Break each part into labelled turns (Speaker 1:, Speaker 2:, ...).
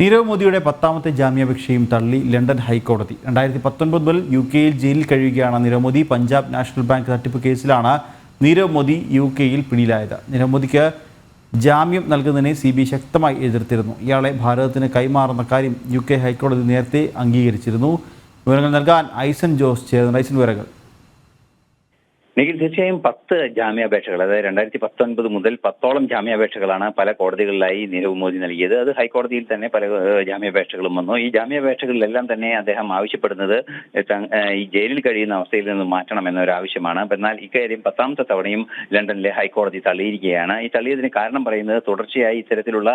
Speaker 1: നീരവ് മോദിയുടെ പത്താമത്തെ ജാമ്യാപേക്ഷയും തള്ളി ലണ്ടൻ ഹൈക്കോടതി. രണ്ടായിരത്തി പത്തൊൻപത് മുതൽ യു കെയിൽ ജയിലിൽ കഴിയുകയാണ് നീരവ് മോദി. പഞ്ചാബ് നാഷണൽ ബാങ്ക് തട്ടിപ്പ് കേസിലാണ് നീരവ് മോദി യു കെയിൽ പിടിയിലായത്. നീരവ് മോദിക്ക് ജാമ്യം നൽകുന്നതിനെ സി ബി ശക്തമായി എതിർത്തിരുന്നു. ഇയാളെ ഭാരതത്തിന് കൈമാറുന്ന കാര്യം യു കെ ഹൈക്കോടതി നേരത്തെ അംഗീകരിച്ചിരുന്നു. വിവരങ്ങൾ നൽകാൻ ഐസൻ ജോസ് ചേർന്ന് ഐസൻ വിവരങ്ങൾ.
Speaker 2: നിഖിൽ തീർച്ചയായും പത്ത് ജാമ്യാപേക്ഷകൾ അതായത് രണ്ടായിരത്തി പത്തൊൻപത് മുതൽ പത്തോളം ജാമ്യാപേക്ഷകളാണ് പല കോടതികളിലായി നീരവ് മോദി നൽകിയത്. അത് ഹൈക്കോടതിയിൽ തന്നെ പല ജാമ്യാപേക്ഷകളും വന്നു. ഈ ജാമ്യാപേക്ഷകളിലെല്ലാം തന്നെ അദ്ദേഹം ആവശ്യപ്പെടുന്നത് ഈ ജയിലിൽ കഴിയുന്ന അവസ്ഥയിൽ നിന്ന് മാറ്റണം എന്നൊരു ആവശ്യമാണ് എന്നാൽ ഇക്കാര്യം പത്താമത്തെ തവണയും ലണ്ടനിലെ ഹൈക്കോടതി തള്ളിയിരിക്കുകയാണ്. ഈ തള്ളിയതിന് കാരണം പറയുന്നത് തുടർച്ചയായി ഇത്തരത്തിലുള്ള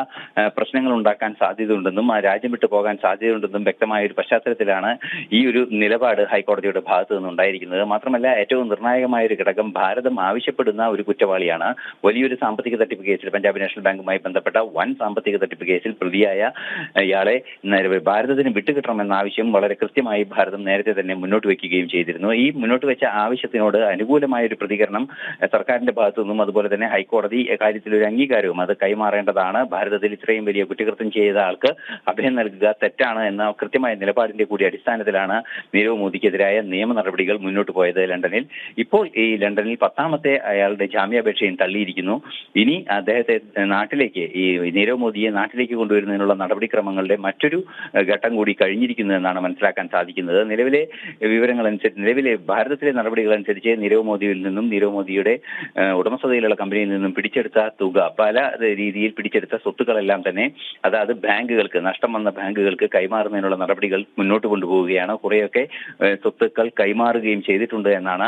Speaker 2: പ്രശ്നങ്ങൾ ഉണ്ടാക്കാൻ സാധ്യതയുണ്ടെന്നും ആ രാജ്യം വിട്ടു പോകാൻ സാധ്യതയുണ്ടെന്നും വ്യക്തമായ ഒരു പശ്ചാത്തലത്തിലാണ് ഈ ഒരു നിലപാട് ഹൈക്കോടതിയുടെ ഭാഗത്തു നിന്നുണ്ടായിരിക്കുന്നത്. മാത്രമല്ല ഏറ്റവും നിർണായകമായ ഒരു ഘടകം ഭാരതം ആവശ്യപ്പെടുന്ന ഒരു കുറ്റവാളിയാണ്. വലിയൊരു സാമ്പത്തിക തട്ടിപ്പ് കേസിൽ പഞ്ചാബ് നാഷണൽ ബാങ്കുമായി ബന്ധപ്പെട്ട വൻ സാമ്പത്തിക തട്ടിപ്പ് കേസിൽ പ്രതിയായ ഇയാളെ ഭാരതത്തിന് വിട്ടുകിട്ടണമെന്ന ആവശ്യം വളരെ കൃത്യമായി ഭാരതം നേരത്തെ തന്നെ മുന്നോട്ട് വയ്ക്കുകയും ചെയ്തിരുന്നു. ഈ മുന്നോട്ട് വെച്ച ആവശ്യത്തിനോട് അനുകൂലമായ ഒരു പ്രതികരണം സർക്കാരിന്റെ ഭാഗത്തു നിന്നും അതുപോലെ തന്നെ ഹൈക്കോടതി കാര്യത്തിൽ ഒരു അംഗീകാരവും അത് കൈമാറേണ്ടതാണ്. ഭാരതത്തിൽ ഇത്രയും വലിയ കുറ്റകൃത്യം ചെയ്ത ആൾക്ക് അഭയം നൽകുക തെറ്റാണ് എന്ന കൃത്യമായ നിലപാടിന്റെ കൂടി അടിസ്ഥാനത്തിലാണ് നീരവ് മോദിക്കെതിരായ നിയമ നടപടികൾ മുന്നോട്ട് പോയത് ലണ്ടനിൽ. ഇപ്പോൾ ഈ ലണ്ടനിൽ പത്താമത്തെ അയാളുടെ ജാമ്യാപേക്ഷയും തള്ളിയിരിക്കുന്നു. ഇനി അദ്ദേഹത്തെ നാട്ടിലേക്ക് ഈ നീരവ് മോദിയെ നാട്ടിലേക്ക് കൊണ്ടുവരുന്നതിനുള്ള നടപടിക്രമങ്ങളുടെ മറ്റൊരു ഘട്ടം കൂടി കഴിഞ്ഞിരിക്കുന്നു എന്നാണ് മനസ്സിലാക്കാൻ സാധിക്കുന്നത്. നിലവിലെ വിവരങ്ങൾ അനുസരിച്ച് നിലവിലെ ഭാരതത്തിലെ നടപടികൾ അനുസരിച്ച് നീരവ് മോദിയിൽ നിന്നും നീരവ് മോദിയുടെ ഉടമസ്ഥതയിലുള്ള കമ്പനിയിൽ നിന്നും പിടിച്ചെടുത്ത തുക പല രീതിയിൽ പിടിച്ചെടുത്ത സ്വത്തുക്കളെല്ലാം തന്നെ അതായത് ബാങ്കുകൾക്ക് നഷ്ടം വന്ന ബാങ്കുകൾക്ക് കൈമാറുന്നതിനുള്ള നടപടികൾ മുന്നോട്ട് കൊണ്ടുപോവുകയാണ്. കുറേയൊക്കെ സ്വത്തുക്കൾ കൈമാറുകയും ചെയ്തിട്ടുണ്ട് എന്നാണ്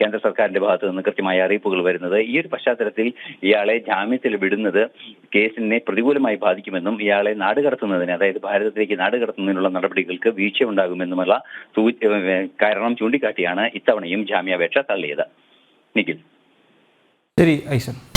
Speaker 2: കേന്ദ്ര സർക്കാരിന്റെ ഭാഗത്തു നിന്ന് കൃത്യമായ അറിയിപ്പുകൾ വരുന്നത് ഈ ഒരു പശ്ചാത്തലത്തിൽ ഇയാളെ ജാമ്യത്തിൽ വിടുന്നത് കേസിനെ പ്രതികൂലമായി ബാധിക്കുമെന്നും ഇയാളെ നാടുകടത്തുന്നതിന് അതായത് ഭാരതത്തിലേക്ക് നാടുകടത്തുന്നതിനുള്ള നടപടികൾക്ക് വീഴ്ച ഉണ്ടാകുമെന്നുമുള്ള കാരണം ചൂണ്ടിക്കാട്ടിയാണ് ഇത്തവണയും ജാമ്യാപേക്ഷ തള്ളിയത്. നിഖിൽ.
Speaker 1: ശരി ഐസൻ.